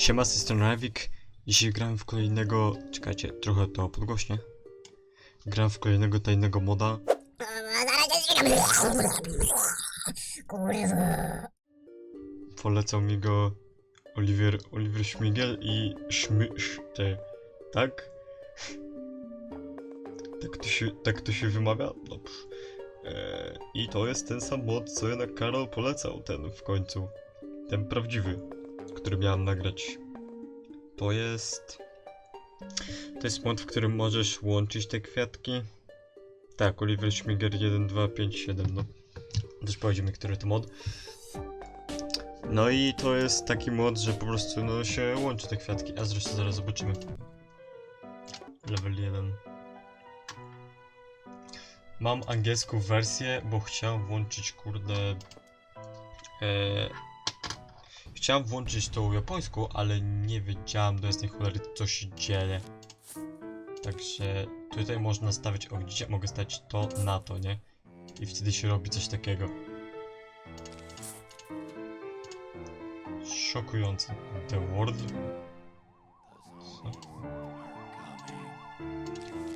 Siema, z tej. Dzisiaj grałem w kolejnego... Czekajcie, trochę to podgłośnie. Grałem w kolejnego tajnego moda. Polecał mi go Oliver, Oliver Śmigiel i Szmy... Sz, te, tak? Tak to się, tak to się wymawia? Dobrze. Eee, I to jest ten sam mod, co jednak Karol polecał, ten w końcu. Ten prawdziwy, który miałem nagrać. To jest... To jest mod, w którym możesz łączyć te kwiatki. Tak, Oliver Śmigiel 1, 2, 5, 7, no. Też powiedział mi, który to mod. No i to jest taki mod, że po prostu no się łączy te kwiatki, a zresztą zaraz zobaczymy. Level 1. Mam angielską wersję, bo chciałem włączyć kurde... E, chciałem włączyć tą japońską, ale nie wiedziałem do jasnej cholery co się dzieje. Także tutaj można stawiać, o widzicie, mogę stać to na to, nie? I wtedy się robi coś takiego. Szokujące. The World? Co?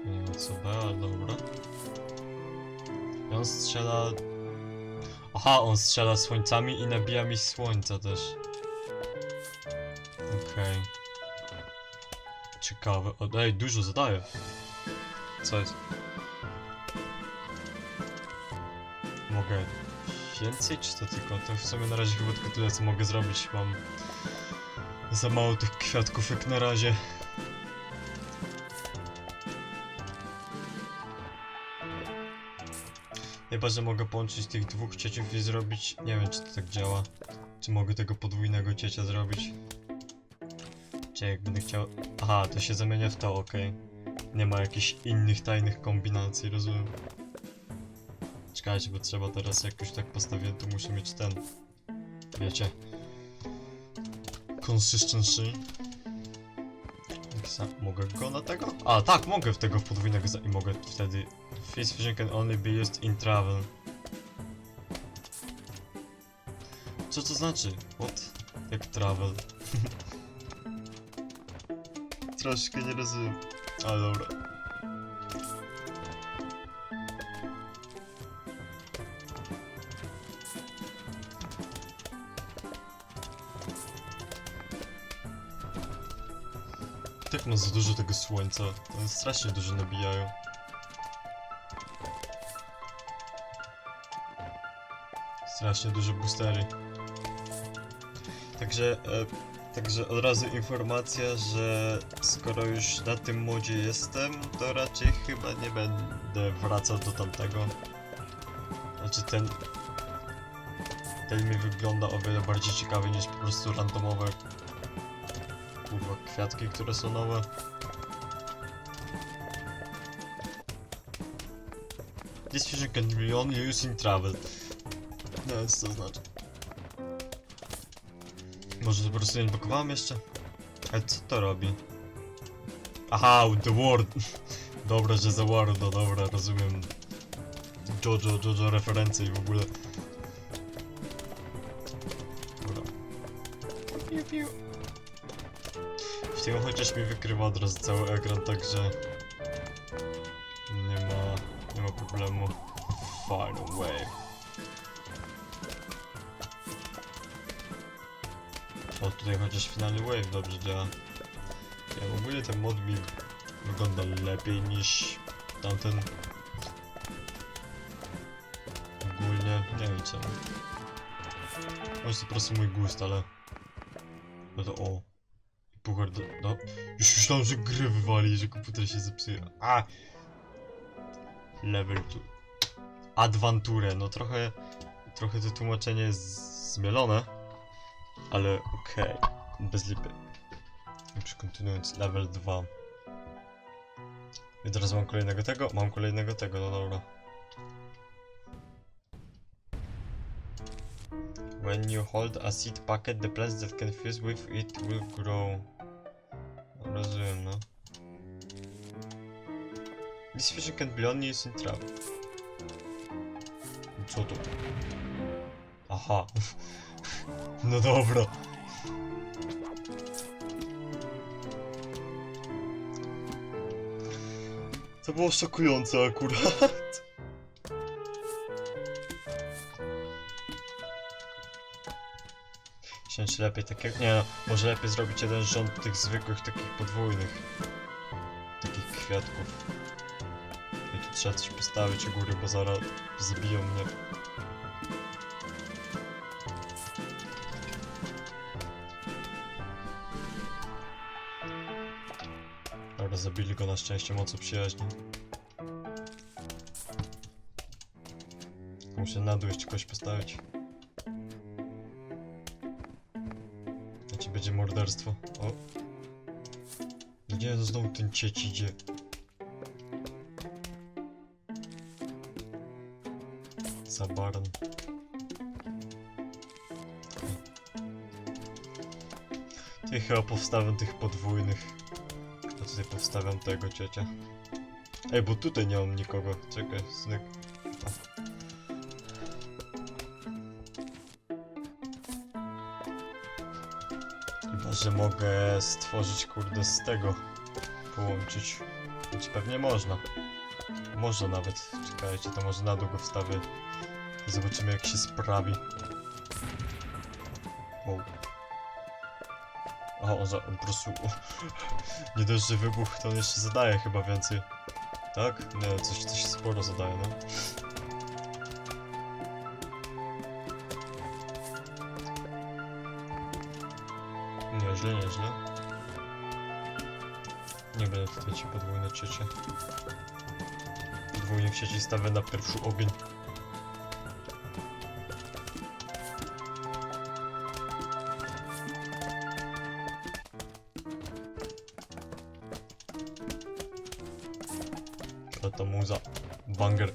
Nie wiem co B, ale dobra. I on strzela... Aha, on strzela słońcami i nabija mi słońca też. O, ej, dużo zadaje. Co jest? Mogę więcej, czy to tylko? To w sumie na razie chyba tylko tyle, co mogę zrobić. Mam za mało tych kwiatków jak na razie. Chyba, że mogę połączyć tych dwóch cieciów i zrobić... Nie wiem, czy to tak działa. Czy mogę tego podwójnego ciecia zrobić? Czy jak będę chciał... Aha, to się zamienia w to, okej. Nie ma jakichś innych tajnych kombinacji, rozumiem. Czekajcie, bo trzeba teraz jak już tak postawię, to muszę mieć ten... Wiecie... Consistency. Sa- Mogę go na tego? A, tak, mogę w tego podwójnego za... i mogę wtedy... Face vision can only be used in travel. Co to znaczy? What? Jak travel? Troszkę nie rozumiem. Ale dobra. Tak ma za dużo tego słońca. Strasznie dużo nabijają. Strasznie duże boostery. Także, e, także od razu informacja, że skoro już na tym modzie jestem, to raczej chyba nie będę wracał do tamtego. Znaczy ten... Ten mi wygląda o wiele bardziej ciekawy niż po prostu randomowe kurwa kwiatki, które są nowe. This vision can be only used in travel. Wiem co to znaczy. Może po prostu nie blokowałem jeszcze? Ale co to robi? Aha, The Ward. Dobra, że za Wardo, dobra, rozumiem. Jojo, Jojo referencje i w ogóle. Dobra. Piu, piu. W tym chociaż mi wykrywa od razu cały ekran, także... finalny wave dobrze działa. Ja ogólnie ten mod mi wygląda lepiej niż tamten. Ogólnie, nie wiem czemu. Może to po prostu mój gust, ale... No to o. Puchar do... No. Już myślałem, że gry wywali, że komputer się zepsuje. A! Level 2. Adventure, no trochę... Trochę to tłumaczenie jest zmielone. Ale okej. Bez lipy. Dobrze, kontynuując. Level 2. I teraz mam kolejnego tego? Mam kolejnego tego, no dobra. When you hold a seed packet, the plants that can fuse with it will grow. Rozumiem, no. This vision can be only used in travel. Co to? Aha. No dobra. To było szokujące akurat. Czy lepiej takie... Nie no, może lepiej zrobić jeden rząd tych zwykłych, takich podwójnych. Takich kwiatków. I tu trzeba coś postawić u góry, bo zaraz zabiją mnie. Zabili go na szczęście mocno przyjaźni. Muszę na dół jeszcze kogoś postawić. Znaczy będzie morderstwo. O! Gdzie znowu ten cieć idzie? Za baran. Ty chyba powstawiam tych podwójnych. A tutaj powstawiam tego ciocia. Ej, bo tutaj nie mam nikogo. Czekaj, synek. Chyba, że mogę stworzyć kurde z tego. Połączyć. Znaczy pewnie można. Można nawet. Czekajcie, to może na dół go wstawię. Zobaczymy jak się sprawi. Aha, on, za, po prostu... Nie dość, że wybuch, to on jeszcze zadaje chyba więcej. Tak? Nie, coś, coś sporo zadaje, no. Nieźle, nieźle. Nie będę tutaj ci podwójne ciecie. Podwójnie w sieci na pierwszy ogień. Co to muza? Banger.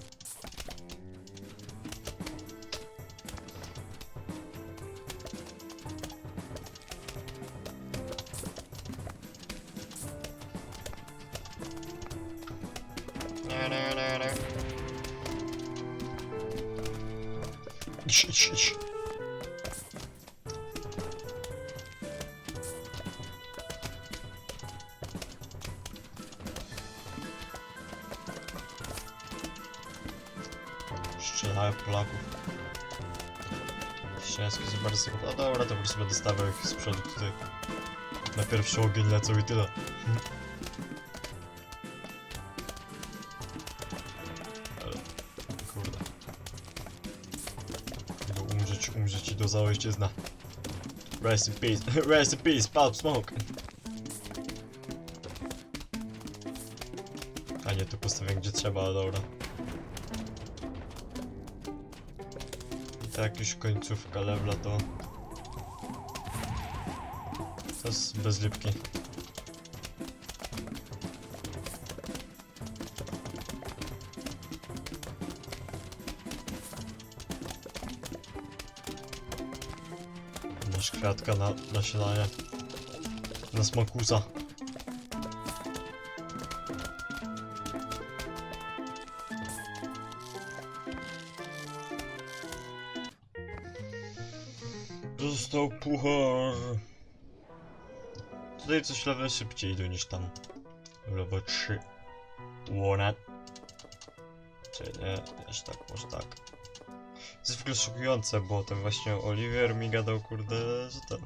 Będę stawiał ich z przodu tutaj. Na pierwszy ogień lecą i tyle. Ale... Kurde. Do umrzeć, umrzeć i do zaojczyzna. Rest in peace, rest in peace, Pulp Smoke. A nie, tu postawię gdzie trzeba, ale dobra. I tak już końcówka levela to... Jest bez lipki. Masz kwiatka na nasilanie. Na smakusa. Został puchar. Tutaj coś level szybciej idą niż tam. Level 3. Łonat. Czy nie, jeszcze tak, może tak. To jest w ogóle szokujące, bo ten właśnie Oliver mi gadał, kurde, że ten...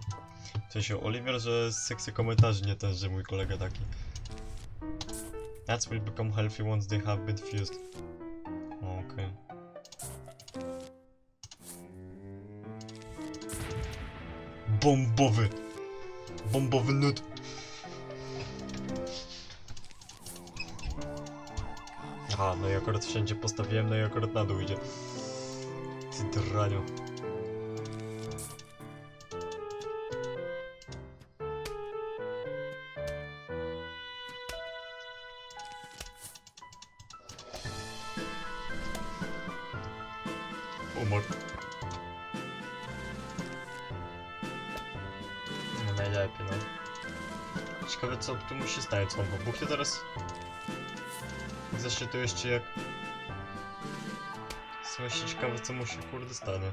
W sensie Oliver, że z sekcji komentarzy, nie ten, że mój kolega taki. Nuts will become healthy once they have been fused. Okej. Bombowy! Bombowy nut! Aha, no i akurat wszędzie postawiłem, no i akurat na dół idzie. Ty draniu. Humor. Najlepiej, no. Ciekawe co tu mu się stanie, co on wybuchnie teraz? Zacznie to jeszcze jak... Właśnie ciekawy co mu się kurde stanie.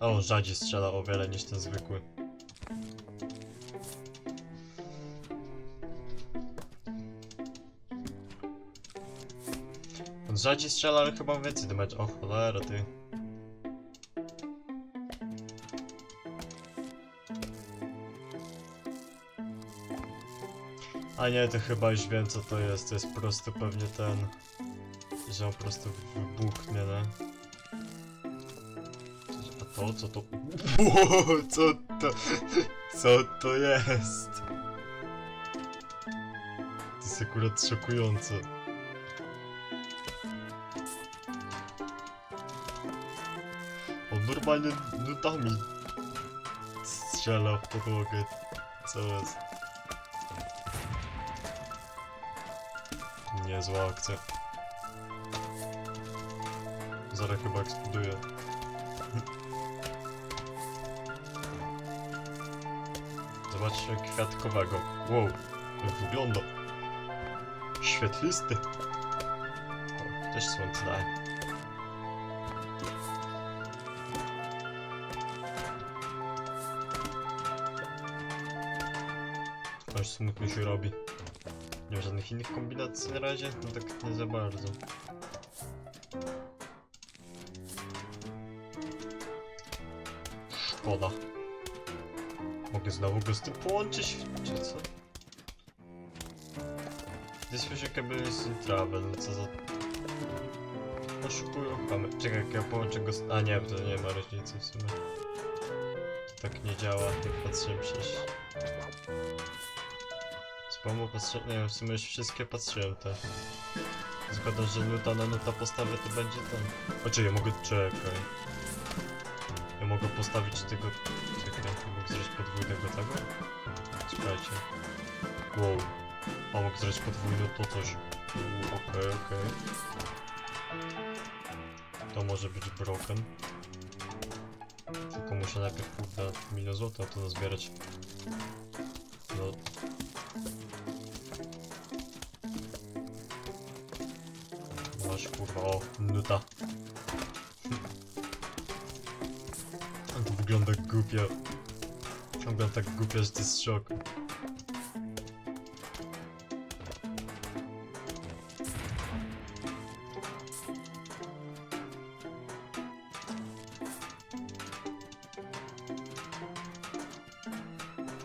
O, rzadziej strzela o wiele niż ten zwykły. Rzadziej strzela, ale chyba więcej damage. O cholera, ty. A nie, to chyba już wiem co to jest. To jest po prostu pewnie ten... Że on po prostu wybuchnie, nie? A to, co to... Co to... Co to jest? To jest akurat szokujące. Normalnie nutami strzela w podłogę. Co jest? Niezła akcja. Zaraz chyba eksploduje. Zobaczcie kwiatkowego. Wow, jak wygląda. Świetlisty. O, też słońce daje. Aż smutno się robi. Nie ma żadnych innych kombinacji na razie? No tak nie za bardzo. Szkoda. Mogę znowu go z tym połączyć, czy co? This was capabilities in travel, co za... Oszukują chamy. Czekaj, jak ja połączę go z... A nie, to nie ma różnicy w sumie. Tak nie działa, jak patrzyłem przecież. Spamu patrzyłem, nie wiem, w sumie już wszystkie patrzyłem te. Zgoda, że nuta na nuta postawię to będzie ten. Oczy, ja mogę, czekaj. Ja mogę postawić tego... Czekaj, mogę zrobić podwójnego tego? Czekajcie. Wow. A mogę zrobić podwójne to coś. Okej, okej. To może być broken. Tylko muszę najpierw kurde milion złota to nazbierać. Masz kurwa, o, nuta. To wygląda głupio. Wygląda tak głupio, że to jest szok.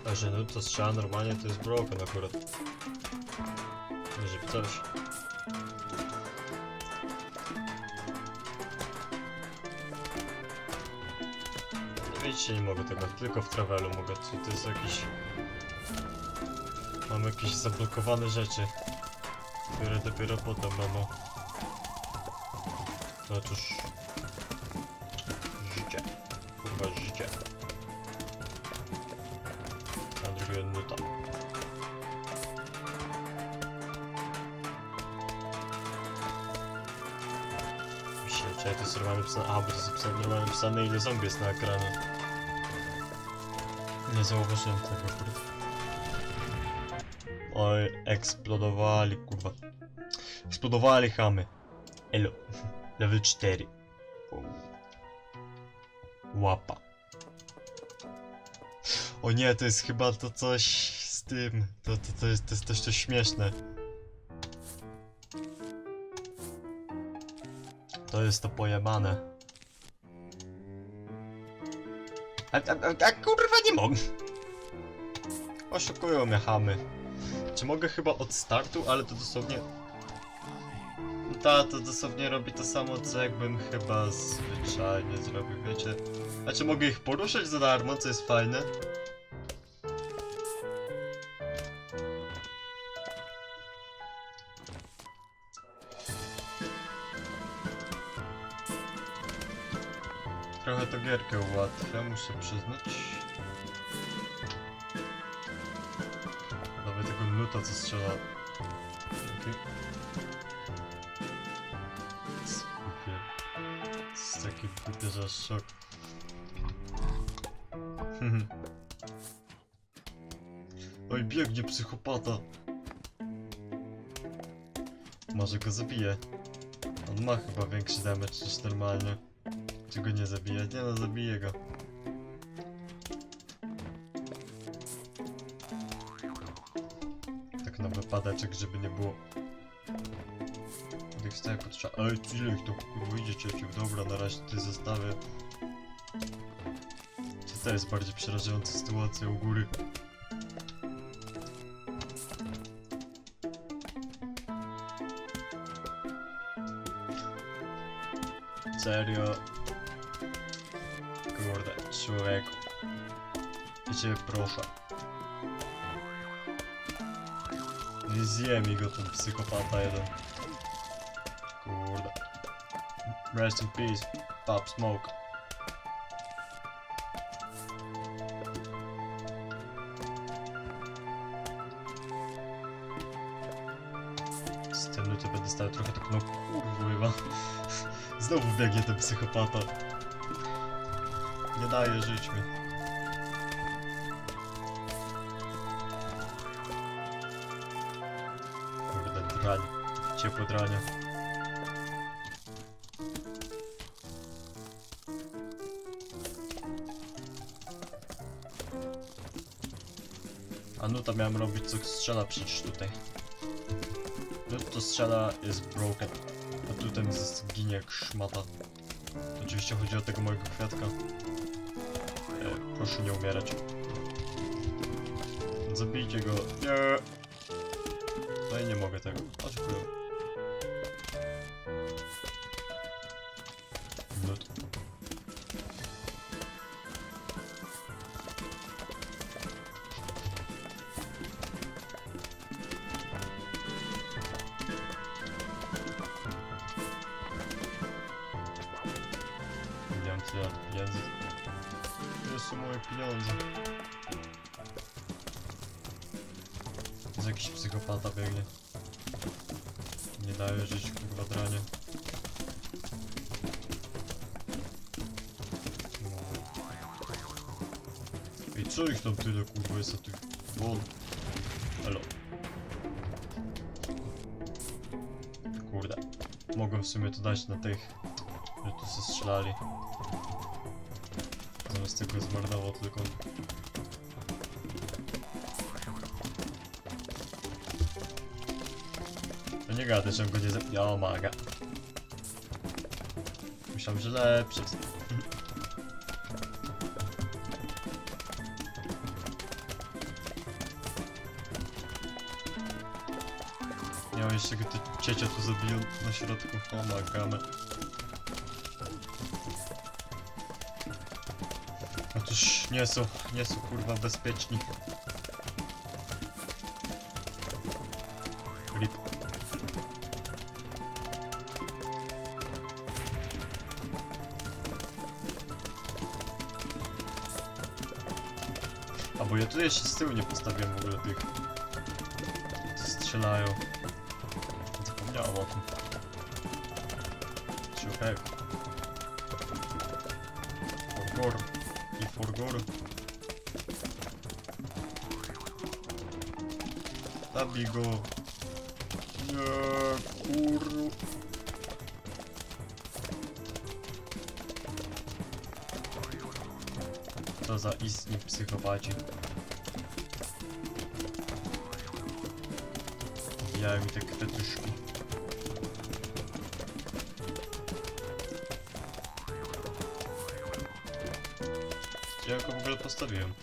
A że no to strzała normalnie to jest broken akurat. Żeby coś. Widzicie, nie mogę tego, tylko w travelu mogę, czy to jest jakiś... Mam jakieś zablokowane rzeczy, które dopiero potem będą. No cóż... Życie. Kurwa, życie. Na drugie nuta. Czy to jest normalnie napisane. A, bo to jest normalnie napisane ile zombie jest na ekranie. Nie zauważyłem tego, kurwa. Oj, eksplodowali, kurwa. Eksplodowali chamy. Elo. Level 4. Wow. Łapa. O nie, to jest chyba to coś z tym. To, to, to, jest, to jest też coś śmieszne. To jest to pojebane. A, a, a, a kurwa nie mogę. Oszukują mnie chamy. Czy mogę chyba od startu, ale to dosłownie... Ta, to dosłownie robi to samo, co jakbym chyba zwyczajnie zrobił, wiecie? A czy mogę ich poruszać za darmo, co jest fajne? Muszę przyznać. Nawet tego nuta, co strzela. Okej. Głupie. To jest taki głupie, że szok. Oj, biegnie psychopata. Może go zabije. On ma chyba większy damage niż normalnie. Czy go nie zabije? Nie no, zabije go. Wypadeczek, żeby nie było. ich stanie potrzeba. Ale ile ich to kurwa idzie ciociu? Dobra, na razie ty zostawię. To jest bardziej przerażająca sytuacja u góry? Serio? Kurde, człowieku. Ciebie proszę. Nie zje mi go ten psychopata jeden. Kurde. Rest in peace, Pop Smoke. Z tym luty będę stał trochę tak no kurwa. Znowu biegnie ten psychopata. Nie daje żyć mi. Ciepłe dranie. A nuta miałem robić co strzela przecież tutaj. Nut to strzela jest broken. A tu ten zginie jak szmata. Oczywiście chodzi o tego mojego kwiatka. E, proszę nie umierać. Zabijcie go. Nie. No i nie mogę tego. Chodź ich tam tyle kurwa jest, a tych wol? Elo. Kurde. Mogłem w sumie to dać na tych, że tu się strzelali. Zamiast tylko zmarnował tylko. No nie gadaj, żebym go nie zep... Ja maga. Myślałem, że lepszy jest. Ja jeszcze go te ciecia tu zabiją na środku. O magamy. Otóż nie są, nie są kurwa bezpieczni. Rip. A bo ja tu jeszcze z tyłu nie postawiłem w ogóle tych. Strzelają. Zapomniałem o tym. Człowiek. Forgor. I Forgor. Zabij go. Nie, kurwa. To za istni psychopaci. Ja mi te kwiatuszki. Postawiłem.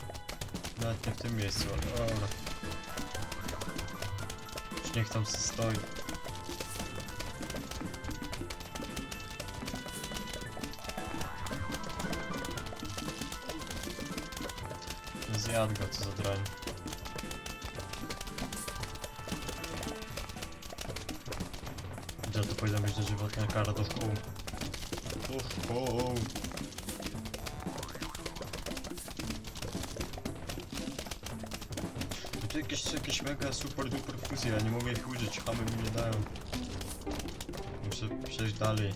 Nawet nie w tym miejscu, ale dobra. Już niech tam stoi. Zjadł go, co za drań. Gdzie to powinna być dożywotnia kara do szkół. Do szkół. Jakieś, jakieś mega super duper fuzje, ja nie mogę ich użyć, chamy mi nie dają. Muszę przejść dalej.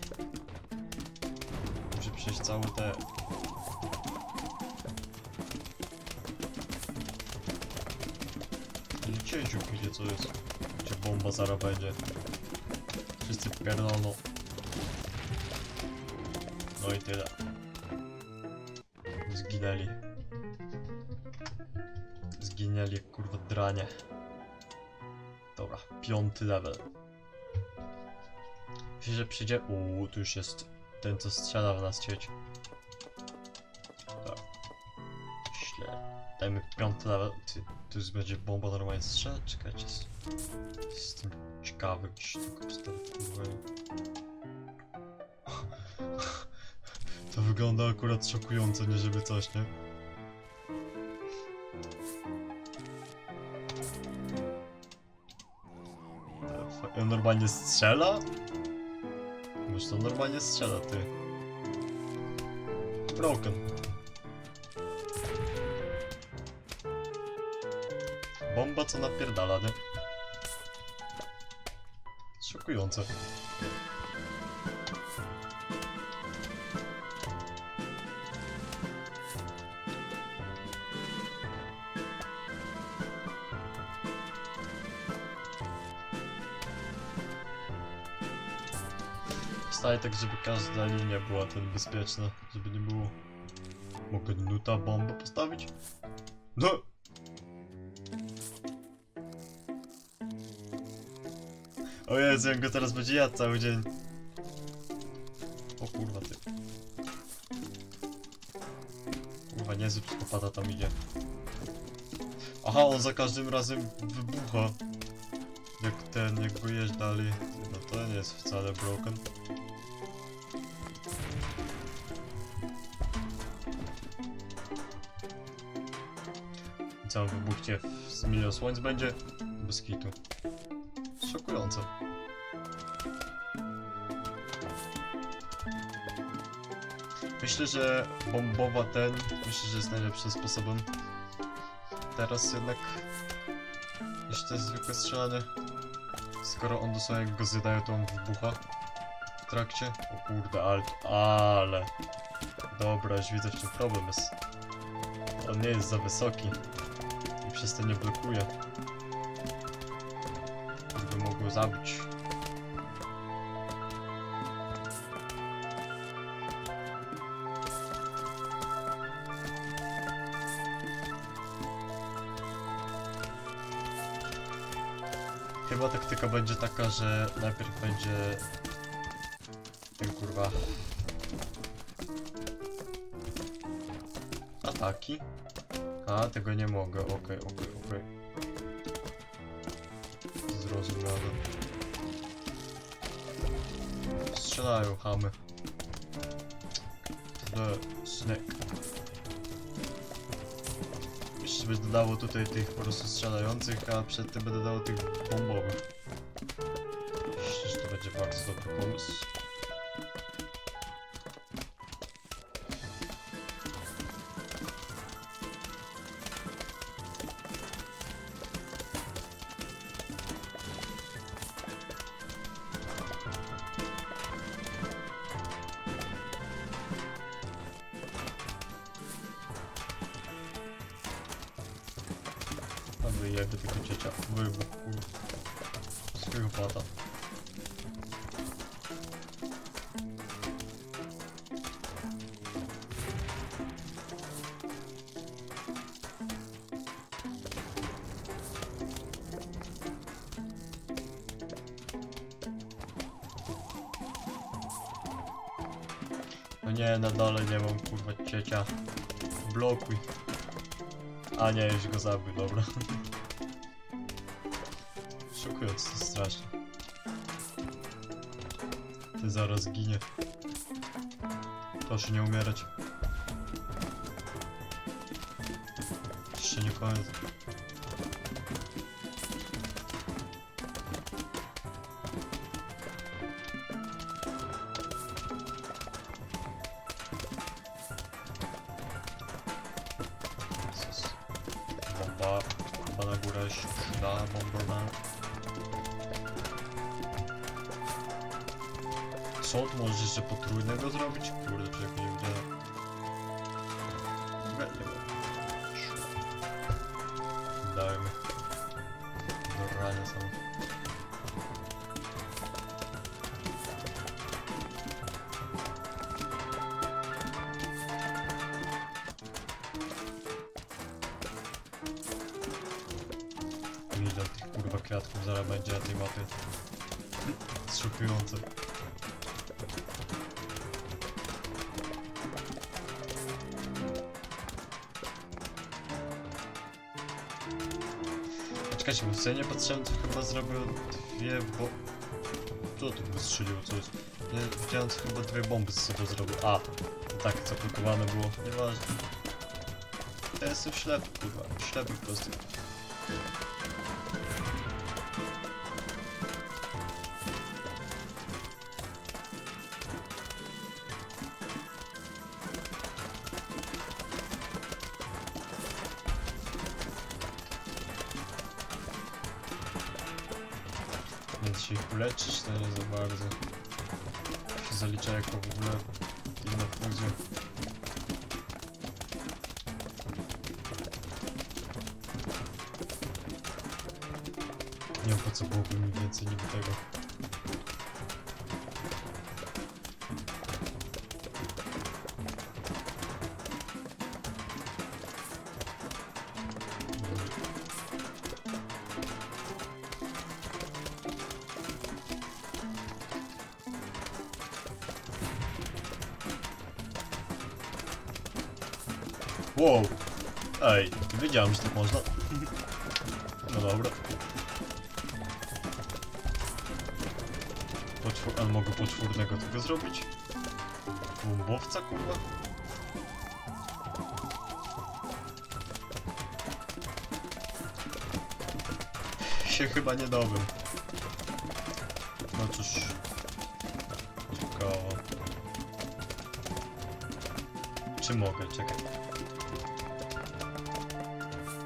Muszę przejść te... Cięciu gdzie co jest? Gdzie bomba zaraz będzie. Wszyscy pierdolą. No i tyle. Zginęli. Zginęli jak kurwa dranie. Dobra, piąty level. Myślę, że przyjdzie... Uuu, tu już jest ten, co strzela w nas cieć. Tak. Źle. Dajmy piąty level. Ty, tu już będzie bomba normalnie strzelać? Czekajcie. Jestem ciekawy, gdzieś tylko kurwa. To wygląda akurat szokująco, nie żeby coś, nie? Normalnie strzela? Może to normalnie strzela, ty. Broken. Bomba co napierdala, nie? Szokujące. Staję tak, żeby każda linia była ten bezpieczna, żeby nie było... Mogę nuta bombę postawić? No! O Jezu, go teraz będzie jadł cały dzień. O kurwa ty. Kurwa, niezły psychopata tam idzie. Aha, on za każdym razem wybucha. Jak ten, jak dalej. No to nie jest wcale broken. Co, wybuchcie z milion słońc będzie? Bez kitu. Szokujące. Myślę, że bombowa ten, myślę, że jest najlepszym sposobem. Teraz jednak, jest zwykłe strzelanie, skoro on dosłownie go zjadają, to on wybucha w trakcie. O kurde, ale, ale, dobra, już widzę w czym problem jest. On nie jest za wysoki przez to nie blokuje. Żeby mogło zabić. Chyba taktyka będzie taka, że najpierw będzie ten kurwa ataki. A, tego nie mogę, okej, okej, okej. Zrozumiałem. Strzelają chamy. The snake. Jeszcze będę dało tutaj tych po prostu strzelających, a przed tym będę dało tych bombowych. Myślę, że to będzie bardzo dobry pomysł. A wyjebie tego ciecia. Wybuch, kurwa. Swojego pata. No nie, na dole nie mam kurwa ciecia. Blokuj. A nie, już go zabił, dobra. To strasznie. Ty zaraz ginie. Proszę nie umierać. Jeszcze nie koniec. Bomba. Bomba na górę, śna, bomba na... Co? Tu możesz jeszcze potrójnego zrobić? Kurde, czy jak nie widziałem. Dajmy. Do rania samo. Milion tych kurwa kwiatków zaraz będzie na tej mapie. Szokujące. Czekajcie, bo sobie nie patrzyłem, co chyba zrobił dwie bo... Co tu wystrzeliło coś? Nie widziałem, co chyba dwie bomby z sobą zrobił. A, to tak, zablokowane było. Nieważne. Ja jestem ślepy, kurwa. Ślepy po prostu. Nie wiem po co byłoby mi więcej niby tego. Wow! Ej, wiedziałem, że tak można. Tego zrobić? Bombowca, kurwa? Się chyba nie dowiem. No cóż... Ciekawe. Czy mogę? Czekaj.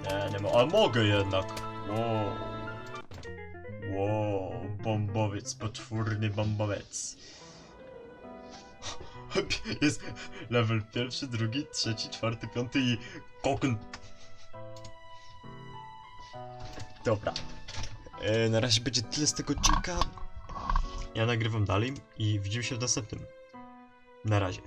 Nie, nie mo- A mogę jednak! Wow. Wow, bombowiec, potwórny bombowiec. Jest level pierwszy, drugi, trzeci, czwarty, piąty i kokon. Dobra. E, na razie będzie tyle z tego odcinka. Ja nagrywam dalej i widzimy się w następnym. Na razie.